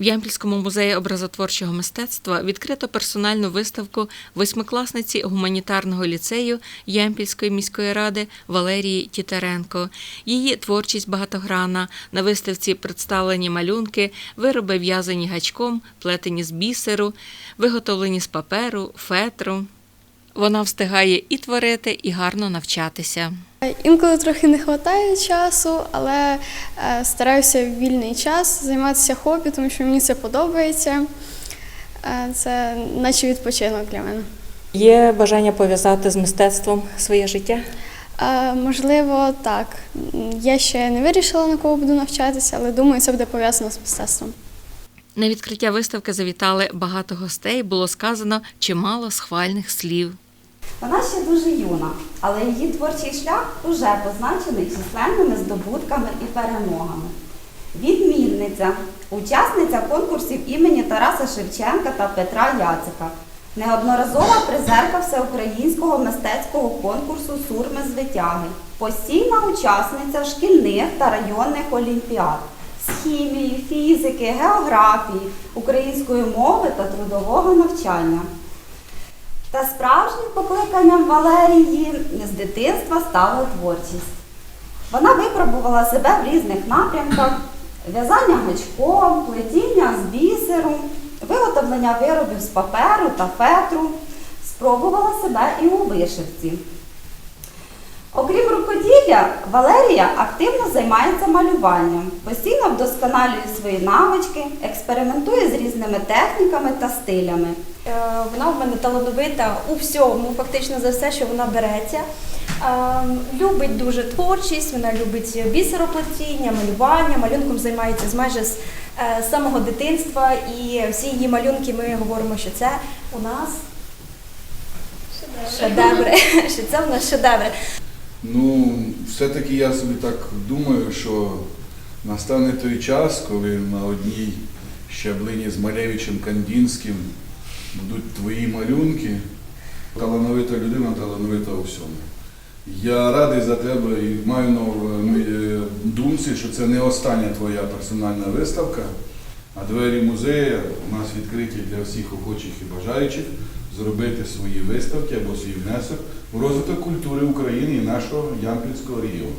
В Ямпільському музеї образотворчого мистецтва відкрито персональну виставку восьмикласниці гуманітарного ліцею Ямпільської міської ради Валерії Тітаренко. Її творчість багатогранна. На виставці представлені малюнки, вироби в'язані гачком, плетені з бісеру, виготовлені з паперу, фетру. Вона встигає і творити, і гарно навчатися. Інколи трохи не вистачає часу, але е, стараюся в вільний час займатися хобі, тому що мені це подобається. Е, Це наче відпочинок для мене. Є бажання пов'язати з мистецтвом своє життя? Е, Можливо, так. Я ще не вирішила, на кого буду навчатися, але думаю, це буде пов'язано з мистецтвом. На відкриття виставки завітали багато гостей. Було сказано чимало схвальних слів. Вона ще дуже юна, але її творчий шлях уже позначений численними здобутками і перемогами. Відмінниця, учасниця конкурсів імені Тараса Шевченка та Петра Яцика, неодноразова призерка всеукраїнського мистецького конкурсу Сурми з витяги, постійна учасниця шкільних та районних олімпіад з хімії, фізики, географії, української мови та трудового навчання. Та справжнім покликанням Валерії з дитинства стала творчість. Вона випробувала себе в різних напрямках: в'язання гачком, плетіння з бісеру, виготовлення виробів з паперу та фетру, спробувала себе і у вишивці. Окрім рукоділля, Валерія активно займається малюванням, постійно вдосконалює свої навички, експериментує з різними техніками та стилями. Е, Вона в мене талановита у всьому, фактично за все, що вона береться. Е, Любить дуже творчість, вона любить бісероплетіння, малювання, малюнком займається з майже з е, самого дитинства. І всі її малюнки ми говоримо, що це у нас шедеври. Що це у нас шедеври. Ну, все-таки я собі так думаю, що настане той час, коли на одній щаблині з Малевичем Кандінським будуть твої малюнки. Талановита людина, талановита у всьому. Я радий за тебе і маю на е, думці, що це не остання твоя персональна виставка, а двері музею у нас відкриті для всіх охочих і бажаючих зробити свої виставки або свій внесок у розвиток культури України і нашого Ямпільського регіону.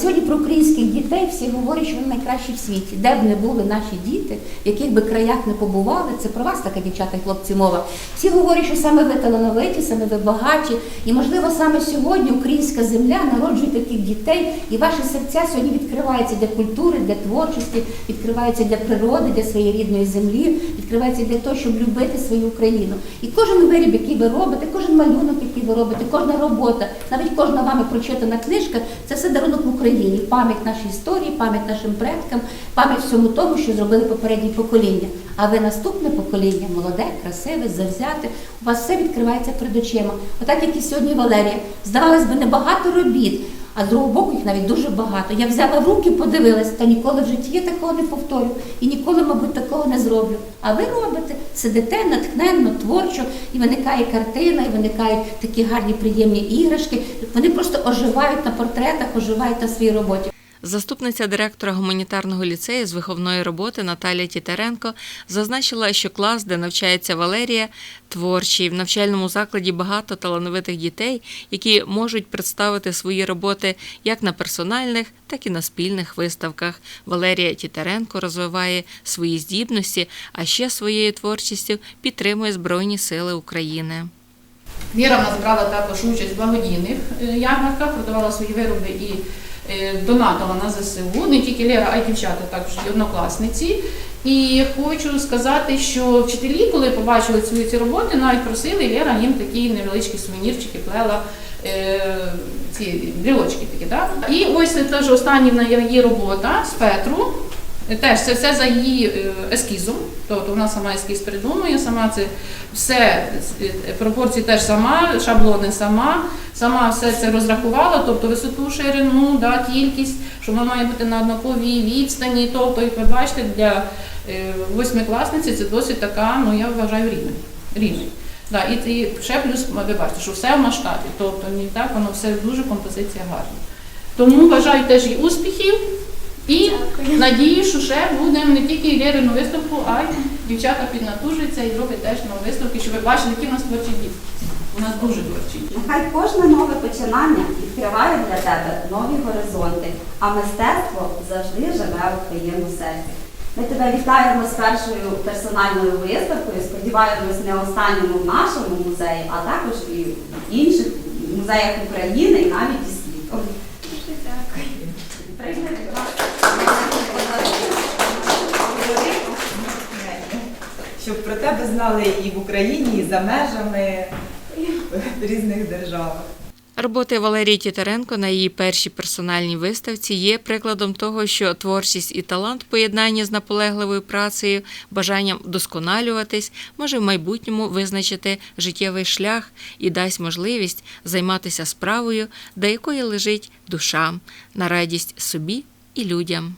Сьогодні про українських дітей всі говорять, що вони найкращі в світі. Де б не були наші діти, в яких би краях не побували, це про вас така дівчата хлопці мова. Всі говорять, що саме ви талановиті, саме ви багаті. І можливо саме сьогодні українська земля народжує таких дітей, і ваші серця сьогодні відкриваються для культури, для творчості, відкриваються для природи, для своєї рідної землі, відкриваються для того, щоб любити свою Україну. І кожен виріб, який ви робите, кожен малюнок, який ви робите, кожна робота, навіть кожна вами прочитана книжка, це все дарунок Україні, пам'ять нашій історії, пам'ять нашим предкам, пам'ять всьому тому, що зробили попередні покоління. А ви наступне покоління, молоде, красиве, завзяте, у вас все відкривається перед очима. Отак, як і сьогодні Валерія. Здавалось би, небагато робіт, а з другого боку їх навіть дуже багато. Я взяла в руки, подивилась, та ніколи в житті я такого не повторю. І ніколи, мабуть, такого не зроблю. А ви робите, сидите натхненно, творчо, і виникає картина, і виникають такі гарні, приємні іграшки. Вони просто оживають на портретах, оживають на своїй роботі. Заступниця директора гуманітарного ліцею з виховної роботи Наталія Тітаренко зазначила, що клас, де навчається Валерія, творчий. В навчальному закладі багато талановитих дітей, які можуть представити свої роботи як на персональних, так і на спільних виставках. Валерія Тітаренко розвиває свої здібності, а ще своєю творчістю підтримує Збройні Сили України. Віра в нас брала також участь в благодійних е, ярмарках, продавала свої вироби і е, донатила на ЗСУ. Не тільки Лера, а й дівчата, також і однокласниці. І хочу сказати, що вчителі, коли побачили свої ці роботи, навіть просили Лера їм такі невеличкі сувенірчики плела. е, Ці брілочки такі, так? І ось теж остання її робота з Петру. Теж це все за її е, ескізом. Тобто вона сама ескіз придумує, сама це все е, пропорції теж сама, шаблони сама, сама все це розрахувала, тобто висоту, ширину, да, кількість, що вона має бути на однаковій відстані. Тобто, як ви бачите, для е, восьмикласниці це досить така, ну я вважаю, рівень. рівень. Да, і, і ще плюс ви бачите, що все в масштабі, тобто не так, воно все дуже композиція гарна. Тому бажаю теж і успіхів. І надію, що ще будемо не тільки Лєрину виставку, а й дівчата піднатужаться і роблять теж нові виставки, щоб ви бачили, які в нас творчі діти. У нас дуже творчі. Нехай кожне нове починання відкриває для тебе нові горизонти, а мистецтво завжди живе у твоєму серці. Ми тебе вітаємо з першою персональною виставкою. Сподіваємось, не останньому в нашому музеї, а також і в інших музеях України і навіть і світу. Щоб про тебе знали і в Україні, і за межами в різних державах. Роботи Валерії Тітаренко на її першій персональній виставці є прикладом того, що творчість і талант в поєднанні з наполегливою працею, бажанням вдосконалюватись, може в майбутньому визначити життєвий шлях і дасть можливість займатися справою, до якої лежить душа, на радість собі і людям.